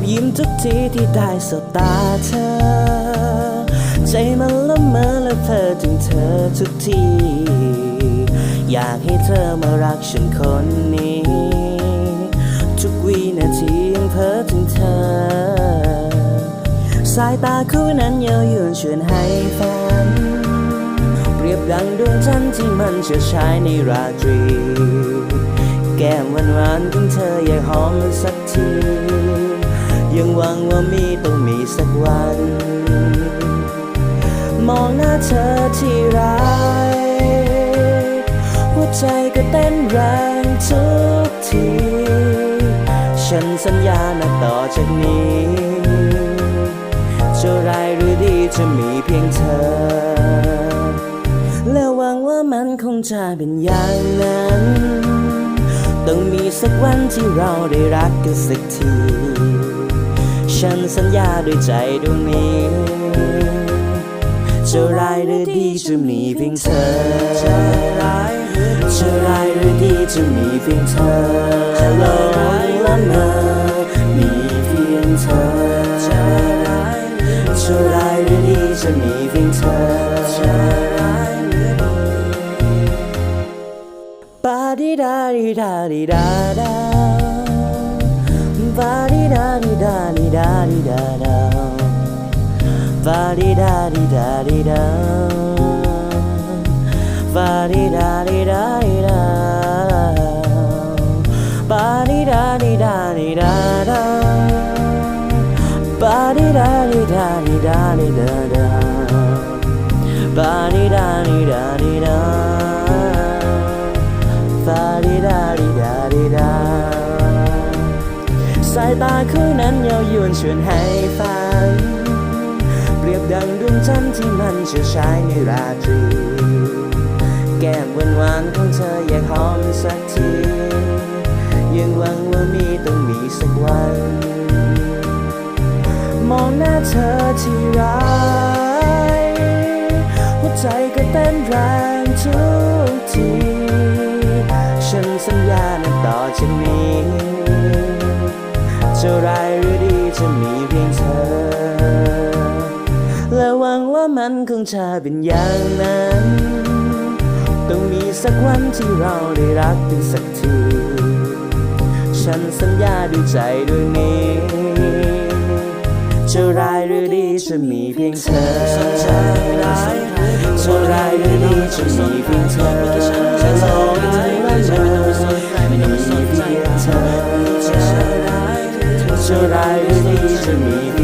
บยิ้มทุกทีที่ได้สบตาเธอ ใจมันละเมอและเพ้อถึงเธอทุกที อยากให้เธอมารักฉันคนนี้ ทุกวินาทียังเพ้อถึงเธอ สายตาคู่นั้นเย้ายวนชวนให้ฝัน เปรียบดังดวงจันทร์ที่มันเฉิดฉายในราตรี แก้มหวานๆของเธออยากหอมสักที ยังหวังว่ามีต้องมีสักวัน มองหน้าเธอที่ไรหัวใจก็เต้นแรงทุกที ฉันสัญญานะต่อจากนี้จะร้ายหรือดีจะมีเพียงเธอ และหวังว่ามันคงจะเป็นอย่างนั้นต้องมีสักวันที่เราได้รักกันสักที ฉันสัญญาด้วยใจดวงนี้ จะร้ายหรือดีจะมีเพียงเธอ จะร้ายหรือจะร้ายหรือดีจะมีเพียงเธอจะหลงละเมอมีเพียงเธอ จะร้ายจะร้ายหรือดีจะมีเพียงเธอจะร้ายหรือดีปาดิดาดิดาดิดาดาปาดิดาดิดาดิ da di da da va di da di da di da va di da di da di da va di da di da di da da va di da di da di da di da da va di da di da di da ายตาคู่นั้นเย้ายวนชวนให้ฝัน เปรียบดังดวงจันทร์ที่มันเฉดฉายในราตรี แก้มหวานหวานๆของเธออยากหอมสักที ยังหวังว่ามีต้องมีสักวัน มองหน้าเธอที่ไรหัวใจก็เต้นแรงทุกที ฉันสัญญานะต่อจากนี้ วังว่ามันคงจะเป็นอย่างนั้น ต้องมีสักวันที่เราได้รักกันสักที ฉันสัญญาด้วยใจดวงนี้ จะร้ายหรือดีจะมีเพียงเธอจะร้ายจะร้ายหรือดีจะมีเพียงเธอจะร้ายหรือดีจะมีเพียงเธอ